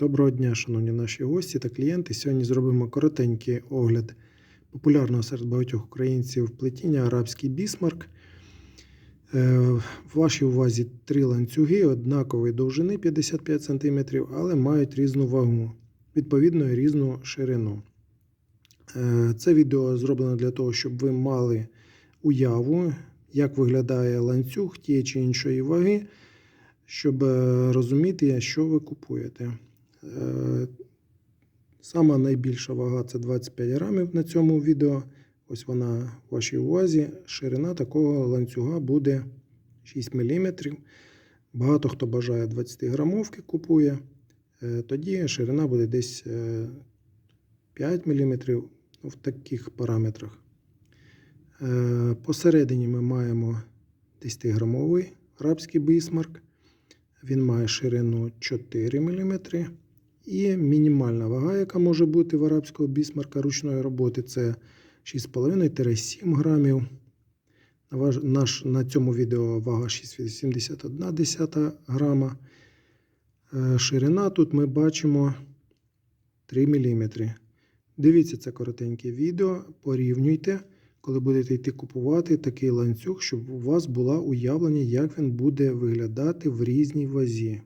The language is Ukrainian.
Доброго дня, шановні наші гості та клієнти. Сьогодні зробимо коротенький огляд популярного серед багатьох українців плетіння арабський бісмарк. Е, В вашій увазі три ланцюги однакової довжини 55 см, але мають різну вагу, відповідно різну ширину. Е, Це відео зроблено для того, щоб ви мали уяву, як виглядає ланцюг тієї чи іншої ваги, щоб е, розуміти, що ви купуєте. Е, Сама найбільша вага це 25 грамів на цьому відео. Ось вона в вашій увазі. Ширина такого ланцюга буде 6 мм. Багато хто бажає 20 грамовки купує. Е, Тоді ширина буде десь е, 5 мм в таких параметрах. Е, Посередині ми маємо 10-грамовий арабський бісмарк. Він має ширину 4 мм. І мінімальна вага, яка може бути в арабського бісмарка ручної роботи, це 6,5-7 грамів. На, наш, на цьому відео вага 6,81 грама. Е, Ширина тут ми бачимо 3 мм. Дивіться це коротеньке відео, порівнюйте, коли будете йти купувати такий ланцюг, щоб у вас була уявлення, як він буде виглядати в різній вазі.